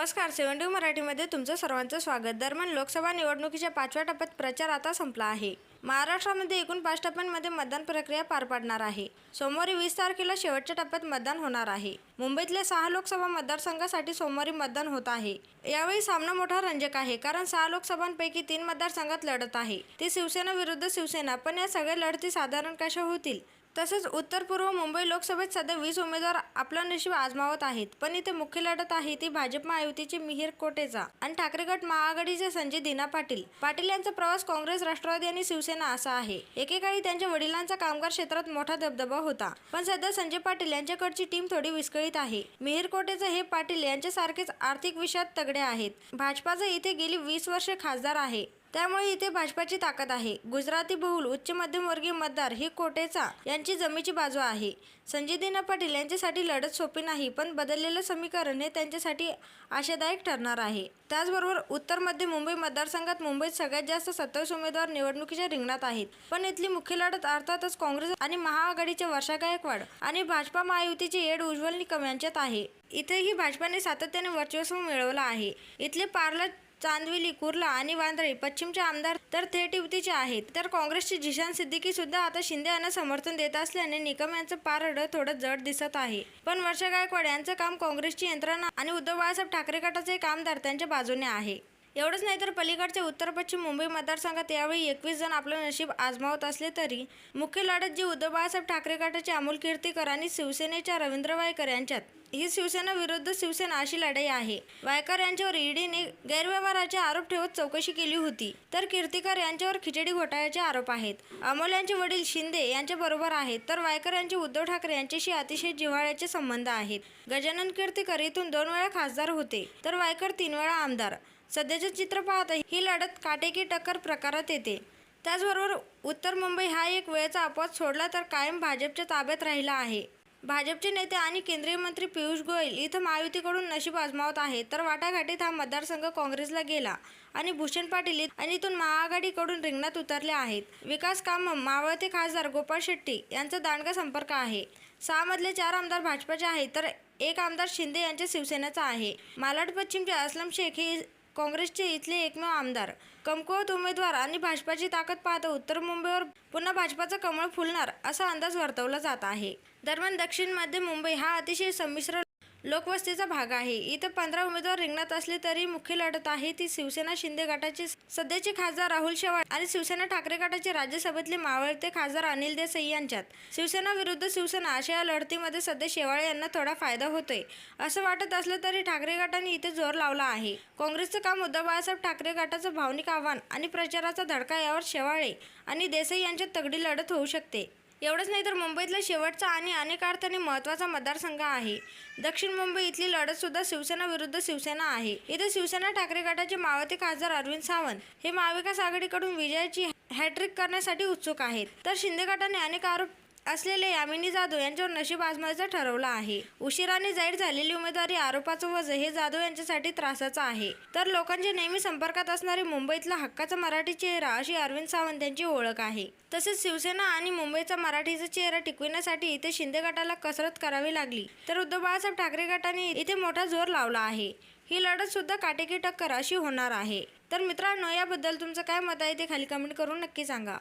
नमस्कार सेव्हन्टी मराठीमध्ये तुमचं सर्वांचं स्वागत. दरम्यान लोकसभा निवडणुकीच्या पाचव्या टप्प्यात प्रचार आता संपला आहे. महाराष्ट्रामध्ये एकूण पाच टप्प्यांमध्ये मतदान प्रक्रिया पार पाडणार आहे. सोमवारी वीस तारखेला शेवटच्या टप्प्यात मतदान होणार आहे. मुंबईतल्या सहा लोकसभा मतदारसंघासाठी सोमवारी मतदान होत आहे. यावेळी सामना मोठा रंजक आहे कारण सहा लोकसभांपैकी तीन मतदारसंघात लढत आहे. ती शिवसेना विरुद्ध शिवसेना पण या सगळ्या लढती साधारण कशा होतील? तसेच उत्तर पूर्व मुंबई लोकसभेत सध्या वीस उमेदवार आपलं नशीब आजमावत आहेत. पण इथे मुख्य लढत आहे ती भाजप महायुतीचे मिहीर कोटेचा आणि ठाकरे गट महाआघाडीचे संजय दिना पाटील. पाटील यांचा प्रवास काँग्रेस राष्ट्रवादी आणि शिवसेना असा आहे. एकेकाळी त्यांच्या वडिलांचा कामगार क्षेत्रात मोठा दबदबा होता. पण सध्या संजय पाटील यांच्याकडची टीम थोडी विस्कळीत आहे. मिहीर कोटेचा हे पाटील यांच्यासारखेच आर्थिक विषयात तगडे आहेत. भाजपाचा इथे गेली वीस वर्षे खासदार आहे. त्यामुळे इथे भाजपाची ताकद आहे. गुजराती बहुल उच्च मध्यमवर्गीय मतदार ही कोटेचा यांची जमीची बाजू आहे. संजय दिना पाटील यांच्यासाठी लढत सोपी नाही पण बदललेलं समीकरण हे त्यांच्यासाठी आशादायक ठरणार आहे. त्याचबरोबर उत्तर मध्य मुंबई मतदारसंघात मुंबईत सगळ्यात जास्त सत्तावीस उमेदवार निवडणुकीच्या रिंगणात आहेत. पण इथली मुख्य लढत अर्थातच काँग्रेस आणि महाआघाडीचे वर्षा गायकवाड आणि भाजपा महायुतीचे येड उज्ज्वल निकम यांच्यात आहे. इथेही भाजपाने सातत्याने वर्चस्व मिळवलं आहे. इथले पार्लर चांदविली कुर्ला आणि वांद्रे पश्चिमचे आमदार तर थेट युतीचे आहेत. तर काँग्रेसचे जिशान सिद्दीकी सुद्धा आता शिंदे यांना समर्थन देत असल्याने निकम यांचं पारड थोडं जड दिसत आहे. पण वर्षा गायकवाड यांचं काम काँग्रेसची यंत्रणा आणि उद्धव बाळासाहेब ठाकरे गटाचे कामदार त्यांच्या बाजूने आहे. एवढंच नाही तर पलीकडच्या उत्तर पश्चिम मुंबई मतदारसंघात यावेळी एकवीस जण आपलं नशीब आजमावत असले तरी मुख्य लढत जी उद्धव बाळासाहेब ठाकरे गटाचे अमोल कीर्तीकर आणि शिवसेनेच्या रवींद्र वायकर यांच्यात. ही शिवसेना विरुद्ध शिवसेना अशी लढाई आहे. वायकर यांच्यावर ईडीने गैरव्यवहाराचे आरोप ठेवत चौकशी केली होती. तर कीर्तिकर यांच्यावर खिचडी घोटाळ्याचे आरोप आहेत. अमोल यांचे वडील शिंदे यांच्याबरोबर आहेत. तर वायकर यांचे उद्धव ठाकरे यांच्याशी अतिशय जिव्हाळ्याचे संबंध आहेत. गजानन कीर्तिकर इथून दोन वेळा खासदार होते. तर वायकर तीन वेळा आमदार. सध्याचे चित्र पाहता ही लढत काटेकी टक्कर प्रकारात येते. त्याचबरोबर उत्तर मुंबई हा एक वेळेचा अपवाद सोडला तर कायम भाजपच्या ताब्यात राहिला आहे. भाजपचे नेते आणि केंद्रीय मंत्री पियुष गोयल इथं महायुतीकडून नशीब आजमावत आहे तर वाटाघाटीत हा मतदारसंघ काँग्रेसला गेला आणि भूषण पाटील आणि इथून महाआघाडीकडून रिंगणात उतरले आहेत. विकास कामम मावळते खासदार गोपाळ शेट्टी यांचा दांडगा संपर्क आहे. सहा मधले चार आमदार भाजपाचे आहेत तर एक आमदार शिंदे यांच्या शिवसेनेचा आहे. मालाड पश्चिमचे असलम शेख हे काँग्रेसचे इथले एकमेव आमदार कमकुवत उमेदवार आणि भाजपाची ताकद पाहता उत्तर मुंबईवर पुन्हा भाजपाचं कमळ फुलणार असा अंदाज वर्तवला जात आहे. दरम्यान दक्षिण मध्य मुंबई हा अतिशय संमिश्र लोकवस्तीचा भाग आहे. इथं पंधरा उमेदवार रिंगणात असले तरी मुख्य लढत आहे ती शिवसेना शिंदे गटाचे सध्याचे खासदार राहुल शेवाळ आणि शिवसेना ठाकरे गटाचे राज्यसभेतले मावळते खासदार अनिल देसाई यांच्यात. शिवसेना विरुद्ध शिवसेना अशा या लढतीमध्ये सध्या शेवाळे यांना थोडा फायदा होतोय. असं वाटत असलं तरी ठाकरे गटाने इथे जोर लावला आहे. काँग्रेसचं काम उद्धव बाळासाहेब ठाकरे गटाचं भावनिक आव्हान आणि प्रचाराचा धडका यावर शेवाळे आणि देसाई यांच्यात तगडी लढत होऊ शकते. एवढंच नाही तर मुंबईतला शेवटचा आणि अनेक अर्थाने महत्त्वाचा मतदारसंघ आहे. दक्षिण मुंबई इथली लढतसुद्धा शिवसेनाविरुद्ध शिवसेना विरुद्ध शिवसेना आहे. इथे शिवसेना ठाकरे गटाचे मावते खासदार अरविंद सावंत हे महाविकास आघाडीकडून विजयाची हॅट्रिक करण्यासाठी उत्सुक आहेत. तर शिंदे गटाने अनेक आरोप असलेले यामिनी जाधव यांच्यावर नशीब आजमायचं ठरवलं आहे. उशिराने जाहीर झालेली उमेदवारी आरोपाचं वजन हे जाधव यांच्यासाठी त्रासाचं आहे. तर लोकांच्या नेहमी संपर्कात असणारी मुंबईतला हक्काचा मराठी चेहरा अशी अरविंद सावंत यांची ओळख आहे. तसेच शिवसेना आणि मुंबईचा मराठीचा चेहरा टिकविण्यासाठी इथे शिंदे गटाला कसरत करावी लागली. तर उद्धव बाळासाहेब ठाकरे गटाने इथे मोठा जोर लावला आहे. ही लढत सुद्धा काटेकी टक्कर अशी होणार आहे. तर मित्रांनो याबद्दल तुमचं काय मत आहे ते खाली कमेंट करून नक्की सांगा.